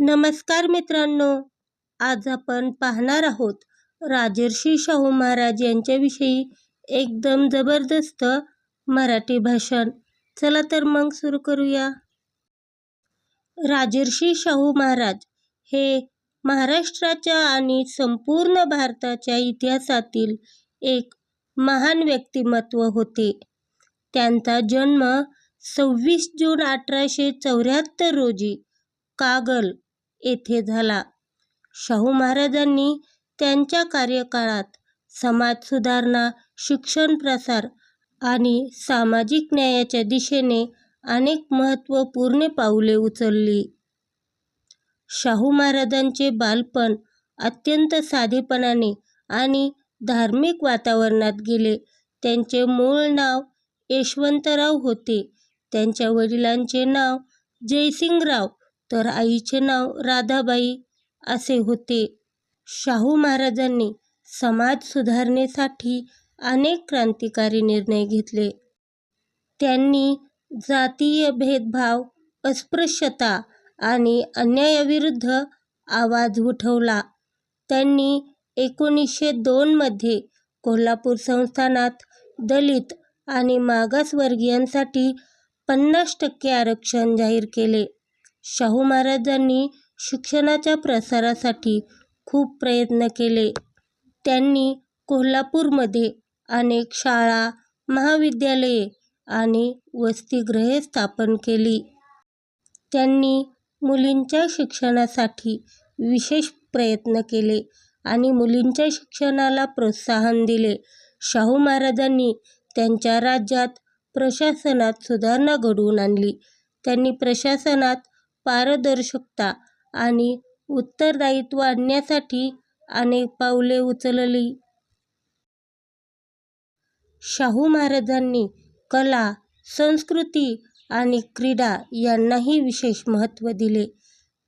नमस्कार मित्रांनो आज आपण पाहणार आहोत राजर्षी शाहू महाराज यांच्याविषयी एकदम जबरदस्त मराठी भाषण. चला तर मग सुरू करूया. राजर्षी शाहू महाराज हे महाराष्ट्राच्या आणि संपूर्ण भारताच्या इतिहासातील एक महान व्यक्तिमत्व होते. त्यांचा जन्म सव्वीस जून अठराशे चौऱ्याहत्तर रोजी कागल येथे झाला. शाहू महाराजांनी त्यांच्या कार्यकाळात समाज सुधारणा शिक्षण प्रसार आणि सामाजिक न्यायाच्या दिशेने अनेक महत्त्वपूर्ण पाऊले उचलली. शाहू महाराजांचे बालपण अत्यंत साधेपणाने आणि धार्मिक वातावरणात गेले. त्यांचे मूळ नाव यशवंतराव होते. त्यांच्या वडिलांचे नाव जयसिंगराव तर आईचे नाव राधाबाई असे होते. शाहू महाराजांनी समाज सुधारणेसाठी अनेक क्रांतिकारी निर्णय घेतले. त्यांनी जातीय भेदभाव अस्पृश्यता आणि अन्यायाविरुद्ध आवाज उठवला. त्यांनी एकोणीसशे दोनमध्ये कोल्हापूर संस्थानात दलित आणि मागासवर्गीयांसाठी पन्नास टक्के आरक्षण जाहीर केले. शाहू महाराजांनी शिक्षणाच्या प्रसारासाठी खूप प्रयत्न केले. त्यांनी कोल्हापूरमध्ये अनेक शाळा महाविद्यालये आणि वसतिगृहे स्थापन केली. त्यांनी मुलींच्या शिक्षणासाठी विशेष प्रयत्न केले आणि मुलींच्या शिक्षणाला प्रोत्साहन दिले. शाहू महाराजांनी त्यांच्या राज्यात प्रशासनात सुधारणा घडवून आणली. त्यांनी प्रशासनात पारदर्शकता आणि उत्तरदायित्व आणण्यासाठी अनेक पावले उचलली. शाहू महाराजांनी कला संस्कृती आणि क्रीडा यांनाही विशेष महत्त्व दिले.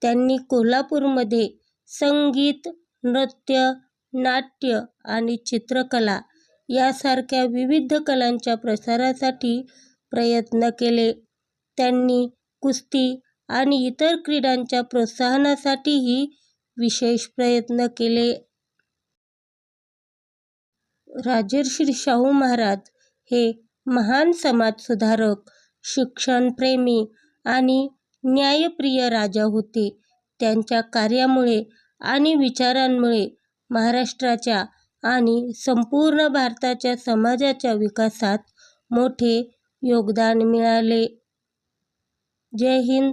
त्यांनी कोल्हापूरमध्ये संगीत नृत्य नाट्य आणि चित्रकला यासारख्या विविध कलांच्या प्रसारासाठी प्रयत्न केले. त्यांनी कुस्ती आणि इतर क्रीडांच्या प्रोत्साहनासाठीही विशेष प्रयत्न केले. राजर्षी शाहू महाराज हे महान समाजसुधारक शिक्षणप्रेमी आणि न्यायप्रिय राजा होते. त्यांच्या कार्यामुळे आणि विचारांमुळे महाराष्ट्राच्या आणि संपूर्ण भारताच्या समाजाच्या विकासात मोठे योगदान मिळाले. जय हिंद.